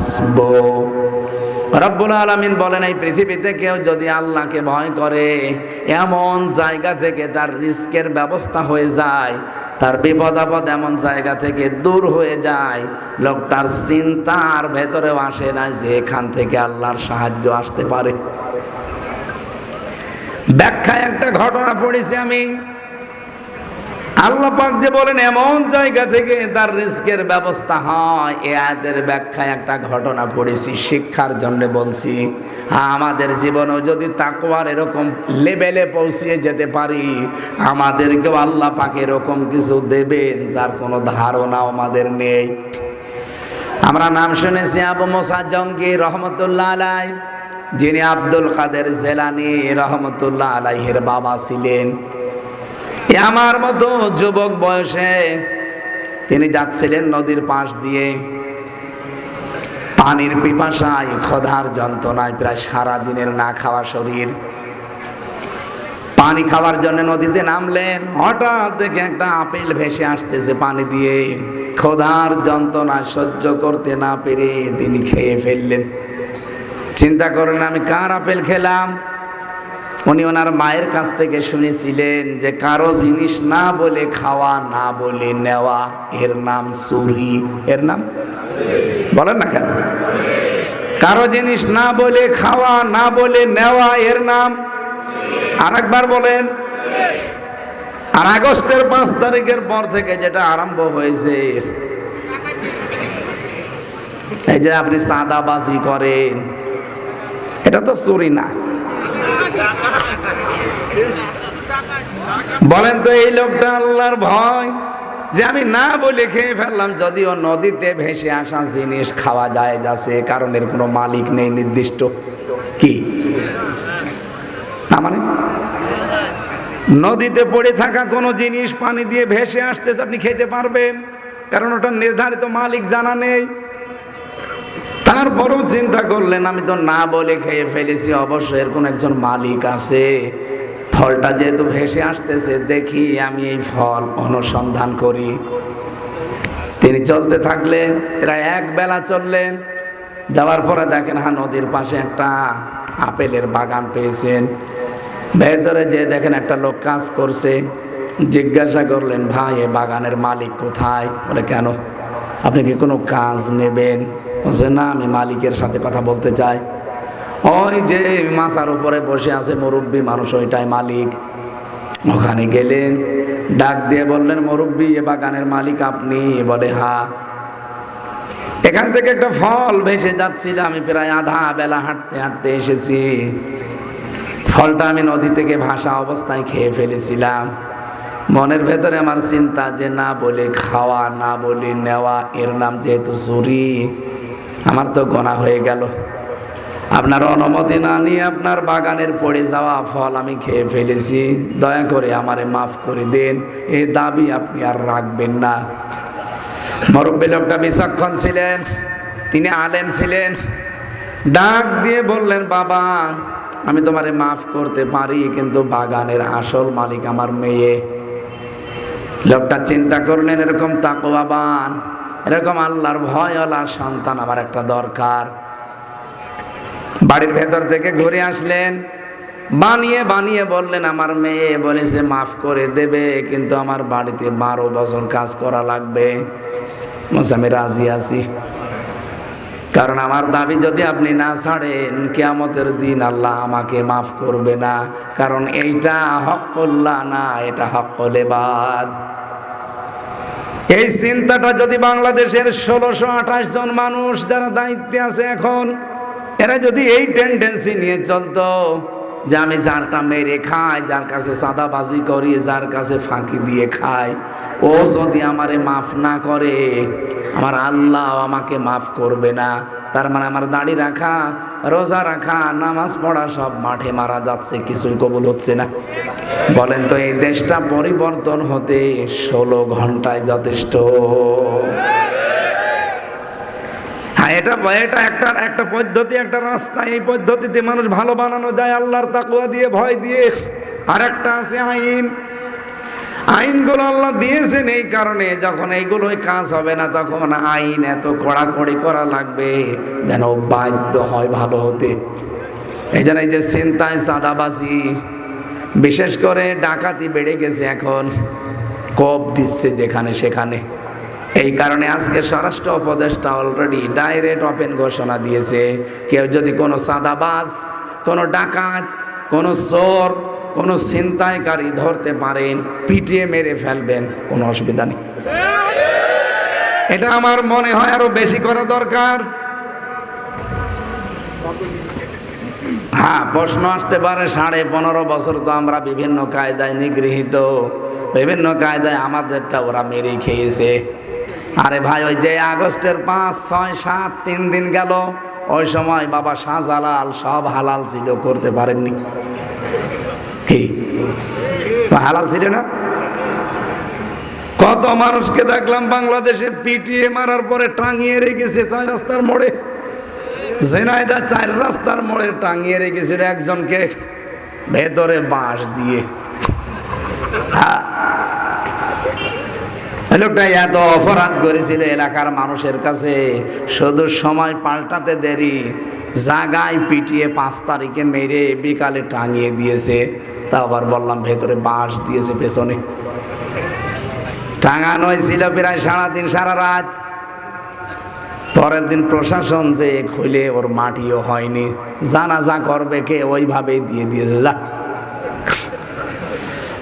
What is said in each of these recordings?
হাসবো। রব্বুল আলমিন বলেন, এই পৃথিবীতে কেউ যদি আল্লাহকে ভয় করে, এমন জায়গা থেকে তার রিস্কের ব্যবস্থা হয়ে যায়, তার বিপদ আপদ এমন জায়গা থেকে দূর হয়ে যায়, লোকটার চিন্তার ভেতরেও আসে না যে এখান থেকে আল্লাহর সাহায্য আসতে পারে। ব্যাখ্যায় একটা ঘটনা পড়েছি আমি। আল্লাহ পাক যে বলেন, এমন জায়গা থেকে তার রিস্কের ব্যবস্থা হয়। এ আয়াতের ব্যাখ্যায় একটা ঘটনা পড়েছি, শিক্ষার জন্য বলছি। হ্যাঁ আমাদের জীবনেও যদি তাকওয়ার এরকম লেভেলে পৌঁছিয়ে যেতে পারি, আমাদেরকেও আল্লাহ পাক এরকম কিছু দেবেন যার কোনো ধারণা আমাদের নেই। আমরা নাম শুনেছি আবু মোসা জঙ্গি রহমতুল্লাহ আলাই, যিনি আব্দুল কাদের জেলানি রহমতুল্লাহ আলাইহের বাবা ছিলেন। আমার মতো যুবক বয়সে তিনি যাচ্ছিলেন নদীর পাশ দিয়ে। পানির পিপাসায়, ক্ষধার যন্ত্রণায় প্রায় সারা দিনের না খাওয়া শরীর। পানি খাওয়ার জন্য নদীতে নামলেন। হঠাৎ দেখে একটা আপেল ভেসে আসতেছে পানি দিয়ে। ক্ষধার যন্ত্রণা সহ্য করতে না পেরে তিনি খেয়ে ফেললেন। চিন্তা করলেন, আমি কার আপেল খেলাম? উনি ওনার মায়ের কাছ থেকে শুনেছিলেন যে কারও জিনিস না বলে খাওয়া, না বলে নেওয়া, এর নাম চুরি। এর নাম? বলেন না কেন? কারও জিনিস না বলে খাওয়া, না বলে নেওয়া, এর নাম? আর একবার বলেন। আর আগস্টের পাঁচ তারিখের পর থেকে যেটা আরম্ভ হয়েছে, এই যে আপনি সাদাবাজি করেন, এটা তো চুরি না। বলেন তো এই লোকটা আল্লাহর ভয় যে আমি না বলে খেয়ে ফেললাম, যদিও নদীতে ভেসে আসা জিনিস খাওয়া যায় যাচ্ছে কারণ এর কোনো মালিক নেই নির্দিষ্ট। কি? না মানে? নদীতে পড়ে থাকা কোনো জিনিস পানি দিয়ে ভেসে আসতেছে, আপনি খেতে পারবেন। কারণ ওটা নির্ধারিত মালিক জানা নেই। তারপরও চিন্তা করলেন, আমি তো না বলে খেয়ে ফেলেছি অবশ্যই এর কোন একজন মালিক আছে। ফলটা যেহেতু ভেসে আসতেছে, দেখি আমি এই ফল অনুসন্ধান করি। তিনি চলতে থাকলেন, প্রায় এক বেলা চললেন। যাওয়ার পরে দেখেন হ্যাঁ নদীর পাশে একটা আপেলের বাগান পেয়েছেন। ভেতরে যে দেখেন, একটা লোক কাজ করছে। জিজ্ঞাসা করলেন, ভাই, এ বাগানের মালিক কোথায়? বলে, কেন? আপনি কি কোনো কাজ নেবেন? বলছে না, আমি মালিকের সাথে কথা বলতে চাই। ওই যে মাছার উপরে বসে আছে মুরব্বী মানুষ, ওইটাই মালিক। ওখানে গেলেন, ডাক দিয়ে বললেন, মুরব্বী, এ বাগানের মালিক আপনি? বলে, হা। এখান থেকে একটা ফল ভেসে যাচ্ছিল, আমি প্রায় আধা বেলা হাঁটতে হাঁটতে এসেছি। ফলটা আমি নদী থেকে ভাসা অবস্থায় খেয়ে ফেলেছিলাম। মনের ভেতরে আমার চিন্তা যে না বলে খাওয়া, না বলে নেওয়া, এর নাম যেহেতু চুরি, আমার তো গোনা হয়ে গেল। আপনার অনুমতি না নিয়ে আপনার বাগানের পড়ে যাওয়া ফল আমি খেয়ে ফেলেছি। দয়া করে আমারে মাফ করে দেন এই দাবি আপনি আর রাখবেন না। মরব্বী লোকটা বিচক্ষণ ছিলেন, তিনি আলেন ছিলেন। ডাক দিয়ে বললেন, বাবা, আমি তোমারে মাফ করতে পারি, কিন্তু বাগানের আসল মালিক আমার মেয়ে। লোকটা চিন্তা করলেন, এরকম তাকোয়াবান এরকম আল্লাহর ভয়ওয়ালা সন্তান আমার একটা দরকার। বাড়ির ভেতর থেকে ঘুরে আসলেন, বানিয়ে বানিয়ে বললেন, আমার মেয়ে বলেছে মাফ করে দেবে, কিন্তু আমার বাড়িতে বারো বছর কাজ করা লাগবে। আমি রাজি আছি। কারণ আমার দাবি যদি আপনি না ছাড়েন, কেয়ামতের দিন আল্লাহ আমাকে মাফ করবে না। কারণ এইটা হকল্লা না, এটা হকলেবাদ এই চিন্তাটা যদি বাংলাদেশের ষোলোশো আঠাশ জন মানুষ যারা দায়িত্বে আছে এখন, এরা যদি এই টেন্ডেন্সি নিয়ে চলতো যে আমি যারটা মেরে খাই, যার কাছে সাদাবাজি করি, যার কাছে ফাঁকি দিয়ে খাই। ও যদি আমারে মাফ না করে, আমার আল্লাহ আমাকে মাফ করবে না। তার মানে আমার দাড়ি রাখা, রোজা রাখা, নামাজ পড়া সব মাঠে মারা যাচ্ছে, কিছুই কবুল হচ্ছে না। বলেন তো, এই দেশটা পরিবর্তন হতে ষোলো ঘন্টায় যথেষ্ট। এটা এটা একটা একটা পদ্ধতি, একটা রাস্তা। এই পদ্ধতিতে মানুষ ভালো বানানো যায়, আল্লাহর তাকুয়া দিয়ে, ভয় দিয়ে। আর একটা আছে আইন। আইনগুলো আল্লাহ দিয়েছেন এই কারণে, যখন এইগুলোই কাজ হবে না, তখন আইন এত কড়াকড়ি করা লাগবে যেন বাধ্য হয় ভালো হতে। এই জন্য এই যে চিন্তায় চাঁদাবাজি, বিশেষ করে ডাকাতি বেড়ে গেছে এখন, কপ দিচ্ছে যেখানে সেখানে। এই কারণে আজকে স্বরাষ্ট্র উপদেষ্টা অলরেডি ডাইরেক্ট ওপেন ঘোষণা দিয়েছে। কেউ যদি কোনো চাঁদাবাজ কোনো ডাকাত, কোনো চোর, কোনো ছিনতাইকারী ধরতে পারেন, পিটিয়ে মেরে ফেলবেন, কোনো অসুবিধা নেই। এটা আমার মনে হয় আরও বেশি করা দরকার। হ্যাঁ প্রশ্ন আসতে পারে, সাড়ে পনেরো বছর তো আমরা বিভিন্ন কায়দায় নিগৃহীত। বিভিন্ন কায়দায় আমাদেরটা ওরা মেরে খেয়েছে। আরে ভাই, ওই যে আগস্টের পাঁচ, ছয়, সাত, তিন দিন গেল, ওই সময় বাবা শাহজালাল সব হালাল ছিল, করতে পারেননি। কি? হালাল ছিল না? কত মানুষকে দেখলাম বাংলাদেশে পিটিয়ে মারার পরে টাঙিয়ে রেখেছে ছয় রাস্তার মোড়ে। জেনাইদা চার রাস্তার মোড়ে টাঙিয়ে রেখেছিল একজনকে, ভেতরে বাঁশ দিয়ে। হ্যাঁ। লোকটা এত অপরাধ করেছিল এলাকার মানুষের কাছে, শুধু সময় পাল্টাতে দেরি, জাগায় পিটিয়ে পাঁচ তারিখে মেরে বিকালে টাঙিয়ে দিয়েছে। তা আবার বললাম, ভেতরে বাঁশ দিয়েছে পেছনে। টাঙানো ছিল প্রায় সারাদিন, সারা রাত। পরের দিন প্রশাসন যে খুলে ওর মাটিও হয়নি জানা যা করবে কে, ওইভাবেই দিয়ে দিয়েছে। যা।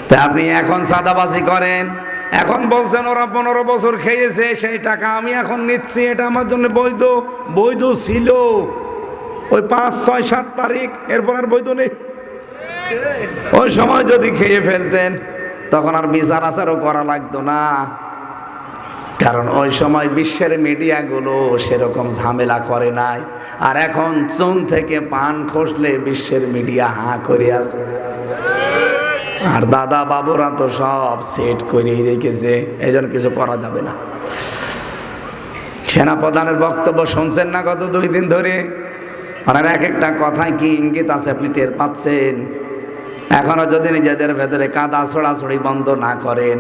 তা আপনি এখন সাদাবাজি করেন। এখন বলছেন, ওরা পনেরো বছর খেয়েছে, সেই টাকা আমি এখন নিচ্ছি, এটা আমার জন্য বৈধ। বৈধ ছিল ওই পাঁচ, ছয়, সাত তারিখ, এরপর আর বৈধ নেই। ওই সময় যদি খেয়ে ফেলতেন, তখন আর বিচার আচারও করা লাগতো না। কারণ ওই সময় বিশ্বের মিডিয়াগুলো সেরকম ঝামেলা করে নাই। আর এখন চুন থেকে পান খসলে বিশ্বের মিডিয়া হাঁ করে আছে আর দাদা বাবুরা তো সব সেট করেই রেখেছে এই কিছু করা যাবে না। সেনাপ্রধানের বক্তব্য শুনছেন না গত দুই দিন ধরে? ওনার এক একটা কথায় কি ইঙ্গিত আছে আপনি টের পাচ্ছেন? এখনও যদি নিজেদের ভেতরে কাদা ছড়াছড়ি বন্ধ না করেন,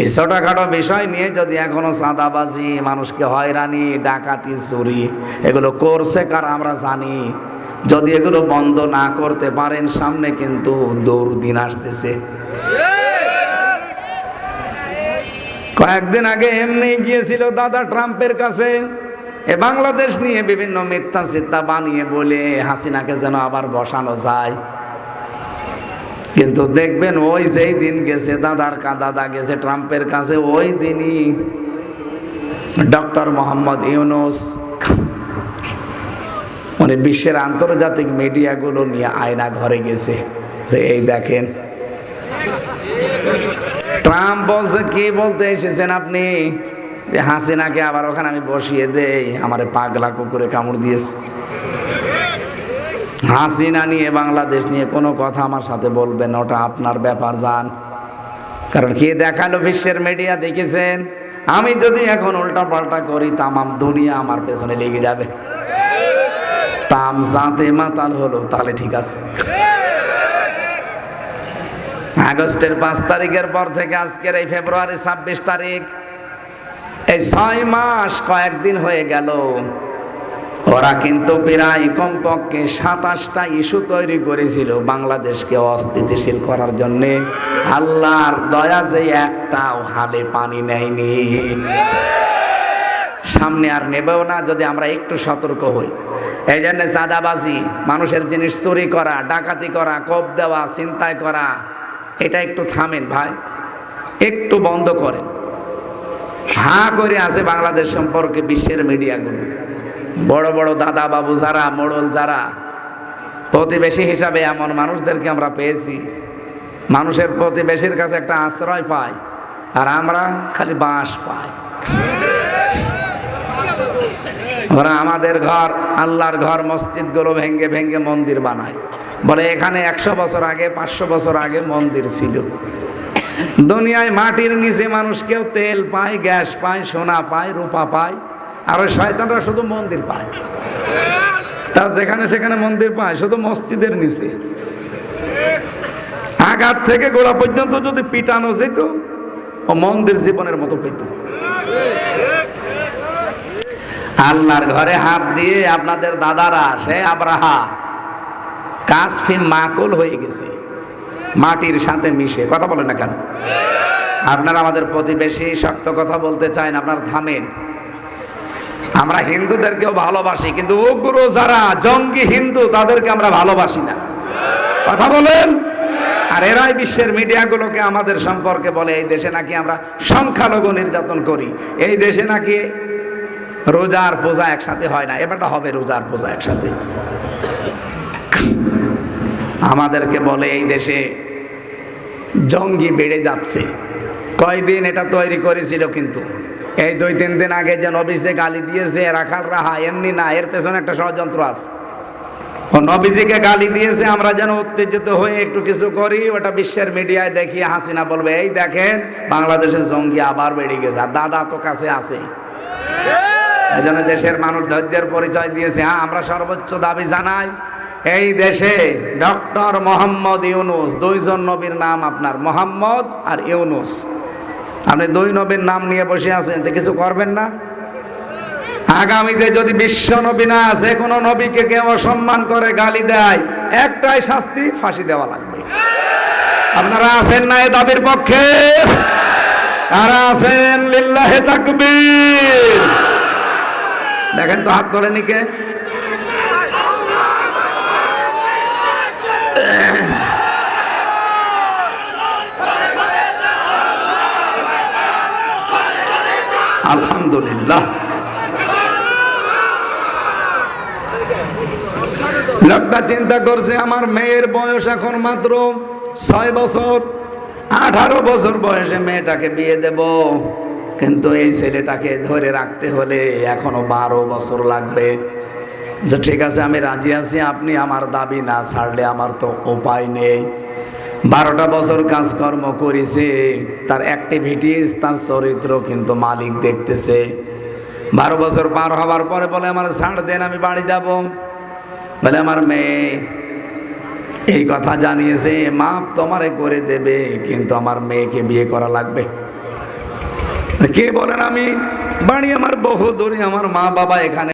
এই ছোটোখাটো বিষয় নিয়ে যদি এখনও চাঁদাবাজি মানুষকে হয়রানি, ডাকাতি, চুরি, এগুলো করছে কার আমরা জানি। যদি এগুলো বন্ধ না করতে পারেন, সামনে কিন্তু দুর্দিন আসতেছে। কয়েকদিন আগে এমনি গিয়েছিল দাদা ট্রাম্পের কাছে, এ বাংলাদেশ নিয়ে বিভিন্ন মিথ্যা চিত্তা বানিয়ে বলে হাসিনাকে যেন আবার বসানো যায়। কিন্তু দেখবেন ওই যেই দিন গেছে, দাদার কা, দাদা গেছে ট্রাম্পের কাছে, ওই দিনই ডক্টর মোহাম্মদ ইউনুস উনি বিশ্বের আন্তর্জাতিক মিডিয়াগুলো নিয়ে আয়না ঘরে গেছে। যে এই দেখেন। ট্রাম্প বলছে, কি বলতে এসেছেন আপনি? যে হাসিনাকে আবার ওখানে আমি বসিয়ে দেই, আমার পাগলা কুকুরে কামড় দিয়েছে। হাসিনা নিয়ে, বাংলাদেশ নিয়ে কোনো কথা আমার সাথে বলবেন ওটা আপনার ব্যাপার যান কারণ কে দেখাল বিশ্বের মিডিয়া, দেখেছেন? আমি যদি এখন উল্টা পাল্টা করি, তামাম দুনিয়া আমার পেছনে লেগে যাবে। তাম জাতে মাতাল হলো, তাহলে ঠিক আছে। আগস্টের পাঁচ তারিখের পর থেকে আজকের এই ফেব্রুয়ারি ছাব্বিশ তারিখ, এই ছয় মাস কয়েকদিন হয়ে গেল। ওরা কিন্তু প্রায় কমপক্ষে সাতাশটা ইস্যু তৈরি করেছিল বাংলাদেশকে অস্থিতিশীল করার জন্য। আল্লাহর দয়া যে একটাও হালে পানি নেয়নি। সামনে আর নেবেও না যদি আমরা একটু সতর্ক হই। এই জন্য চাঁদাবাজি, মানুষের জিনিস চুরি করা, ডাকাতি করা, কোপ দেওয়া চিন্তায় করা, এটা একটু থামেন ভাই, একটু বন্ধ করেন। হাঁ করে আছে বাংলাদেশ সম্পর্কে বিশ্বের মিডিয়াগুলো। বড় বড় দাদা বাবু যারা, মোড়ল যারা, প্রতিবেশী হিসাবে এমন মানুষদেরকে আমরা পেয়েছি। মানুষের প্রতিবেশীর কাছে একটা আশ্রয় পাই আর আমরা খালি বাঁশ পাই ওরা আমাদের ঘর, আল্লাহর ঘর, মসজিদগুলো ভেঙ্গে ভেঙ্গে মন্দির বানায়। বলে এখানে একশো বছর আগে, পাঁচশো বছর আগে মন্দির ছিল। দুনিয়ায় মাটির নিচে মানুষ কেউ তেল পায়, গ্যাস পায়, সোনা পায়, রূপা পায়, আর ওই শয়তানরা শুধু মন্দির পায়। তার যেখানে সেখানে মন্দির পায়, শুধু মসজিদের নিচে। আঘাত থেকে গোড়া পর্যন্ত যদি পিটানো যেত, ও মন্দির জীবনের মতো পেত। আল্লাহর ঘরে হাত দিয়ে আপনাদের দাদারা সে আব্রাহা কাসফি মাকুল হয়ে গেছে। মাটির সাথে মিশে। কথা বলেন না কেন? আপনারা আমাদের প্রতিবেশী, শক্ত কথা বলতে চান আপনারা থামেন। আমরা হিন্দুদেরকেও ভালোবাসি, কিন্তু উগ্র যারা, জঙ্গি হিন্দু, তাদেরকে আমরা ভালোবাসি না। কথা বলেন? আর এরাই বিশ্বের মিডিয়াগুলোকে আমাদের সম্পর্কে বলে, এই দেশে নাকি আমরা সংখ্যালঘু নির্যাতন করি, এই দেশে নাকি রোজার পূজা একসাথে হয় না, এবারটা হবে রোজার পূজা একসাথে। আমাদেরকে বলে এই দেশে জঙ্গি বেড়ে যাচ্ছে। কয়দিন এটা তৈরি করেছিল কিন্তু। এই দুই তিন দিন আগে যে নবীজে গালি দিয়েছে, রাখাল রাহা, এমনি না, এর পেছনে একটা ষড়যন্ত্র আছে। ও নবীজিকে গালি দিয়েছে, আমরা যেন উত্তেজিত হয়ে একটু কিছু করি, ওটা বিশ্বের মিডিয়ায় দেখিয়ে হাসিনা বলবে, এই দেখেন, বাংলাদেশের জঙ্গি আবার বেড়ে গেছে, আর দাদা তো কাছে আছে। এই জন্য দেশের মানুষ ধৈর্যের পরিচয় দিয়েছে হ্যাঁ আমরা সর্বোচ্চ দাবি জানাই, এই দেশে ডক্টর মোহাম্মদ ইউনুস, দুইজন নবীর নাম আপনার, মোহাম্মদ আর ইউনুস। আপনি দুই নবীর নাম নিয়ে বসে আছেন, তো কিছু করবেন না? আগামীতে যদি বিশ্ব নবী না যে কোনো নবীকে কেউ অসম্মান করে গালি দেয়, একটাই শাস্তি, ফাঁসি দেওয়া লাগবে। আপনারা আছেন না এ দাবির পক্ষে? কারা আছেন? লিল্লাহে তাকবীর। দেখেন তো হাত তোলে নিকে। আলহামদুলিল্লাহ। লোকটা চিন্তা করছে, আমার মেয়ের বয়স এখন মাত্র ছয় বছর, আঠারো বছর বয়সে মেয়েটাকে বিয়ে দেব। কিন্তু এই ছেলেটাকে ধরে রাখতে হলে এখনও বারো বছর লাগবে। যে ঠিক আছে, আমি রাজি আছি, আপনি আমার দাবি না ছাড়লে আমার তো উপায় নেই। বারোটা বছর কাজকর্ম করেছে, তার অ্যাক্টিভিটিস তার চরিত্র কিন্তু মালিক দেখতেছে। বারো বছর পার হওয়ার পরে বলে, আমার ছাড় দেন আমি বাড়ি যাব। বলে, আমার মেয়ে এই কথা জানিয়েছে, মাপ তোমারে করে দেবে, কিন্তু আমার মেয়েকে বিয়ে করা লাগবে। কে বলেন আমি? বাড়ি আমার বহু দূরে আমার মা বাবা এখানে।